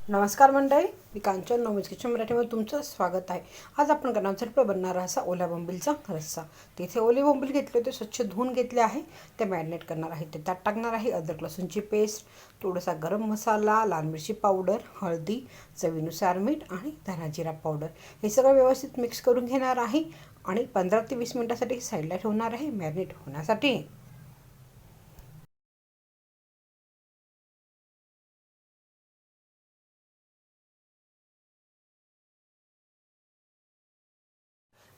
नमस्कार मंडळी मी कांचन नॉमेज किचन मराठीमध्ये तुमचं स्वागत आहे. आज आपण करणार झटपट बनणारा असा ओला बोंबीलचा रस्सा. तिथे ओले बोंबील घेतले होते स्वच्छ धुवून घेतले आहे. ते मॅरिनेट करणार आहे ते त्यात टाकणार आहे अद्रक लसूणची पेस्ट थोडासा गरम मसाला लाल मिरची पावडर हळदी चवीनुसार मीठ आणि धना जिरा पावडर हे सगळं व्यवस्थित मिक्स करून घेणार आहे आणि पंधरा ते वीस मिनटासाठी साईडला ठेवणार आहे मॅरिनेट होण्यासाठी.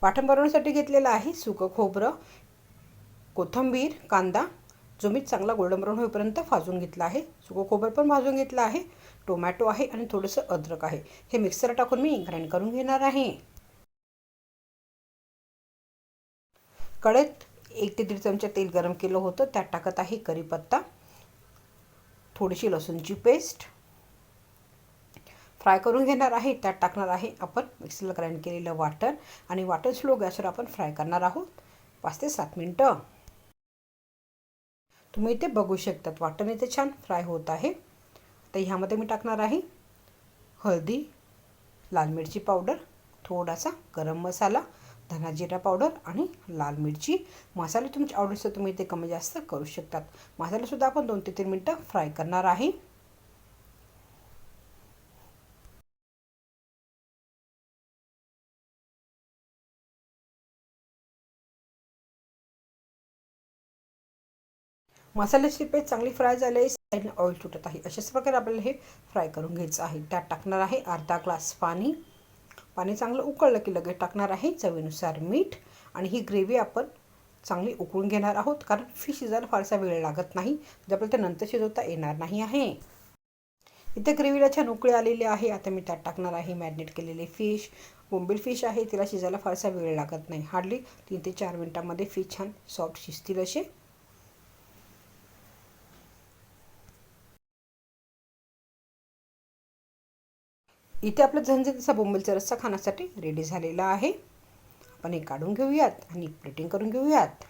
वाटण बनवण्यासाठी घेतलेलं आहे सुकं खोबरं कोथिंबीर कांदा. जो मी चांगला गोल्डन ब्राऊन होईपर्यंत भाजून घेतला आहे. सुकं खोबरं पण भाजून घेतलं आहे. टोमॅटो आहे आणि थोडंसं अद्रक आहे. हे मिक्सर टाकून मी ग्राइंड करून घेणार आहे. कढईत एक ते दीड चमचा तेल गरम केलं होतं. त्यात टाकत आहे कढीपत्ता थोडीशी लसूणची पेस्ट फ्राय करून घेणार आहे त्यात टाकणार आहे आपण मिक्सरला ग्राइंड केलेलं वाटण आणि वाटण स्लो गॅसवर आपण फ्राय करणार आहोत. पाच ते सात मिनटं. तुम्ही इथे बघू शकतात वाटण इथे छान फ्राय होत आहे. तर ह्यामध्ये मी टाकणार आहे हळदी लाल मिरची पावडर थोडासा गरम मसाला धना जिरा पावडर आणि लाल मिरची. मसाले तुमच्या आवडीचं तुम्ही इथे कमी जास्त करू शकतात. मसालेसुद्धा आपण दोन ते तीन मिनटं फ्राय करणार आहे. मसाल्याची पेस्ट चांगली फ्राय झाली आहे साईडने ऑइल सुटत आहे. अशाच प्रकारे आपल्याला हे फ्राय करून घ्यायचं आहे. त्यात टाकणार आहे अर्धा ग्लास पाणी. पाणी चांगलं उकळलं की लगेच टाकणार आहे चवीनुसार मीठ आणि ही ग्रेव्ही आपण चांगली उकळून घेणार आहोत. कारण फिश शिजायला फारसा वेळ लागत नाही. जे आपल्याला ते नंतर शिजवता येणार नाही आहे. इथे ग्रेव्हीला छान उकळी आलेली आहे. आता मी त्यात टाकणार आहे मॅरिनेट केलेले फिश बोंबील फिश आहे तिला शिजायला फारसा वेळ लागत नाही. हार्डली तीन ते चार मिनटामध्ये फिश छान सॉफ्ट शिजतील असे. इथे आपलं झणझणीचा बोंबलचा रस्सा खाण्यासाठी रेडी झालेला आहे. आपण हे काढून घेऊयात आणि प्लेटिंग करून घेऊयात.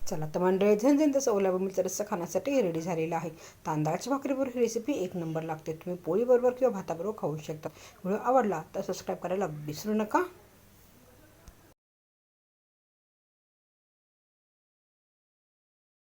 चला तर मंडळी झणझण तसं ओला बोंबलचा रस्सा खाण्यासाठी रेडी झालेला आहे. तांदळाच्या भाकरीबरोबर ही रेसिपी एक नंबर लागते. तुम्ही पोळीबरोबर किंवा भाताबरोबर खाऊ शकता. व्हिडिओ आवडला तर सबस्क्राईब करायला विसरू नका.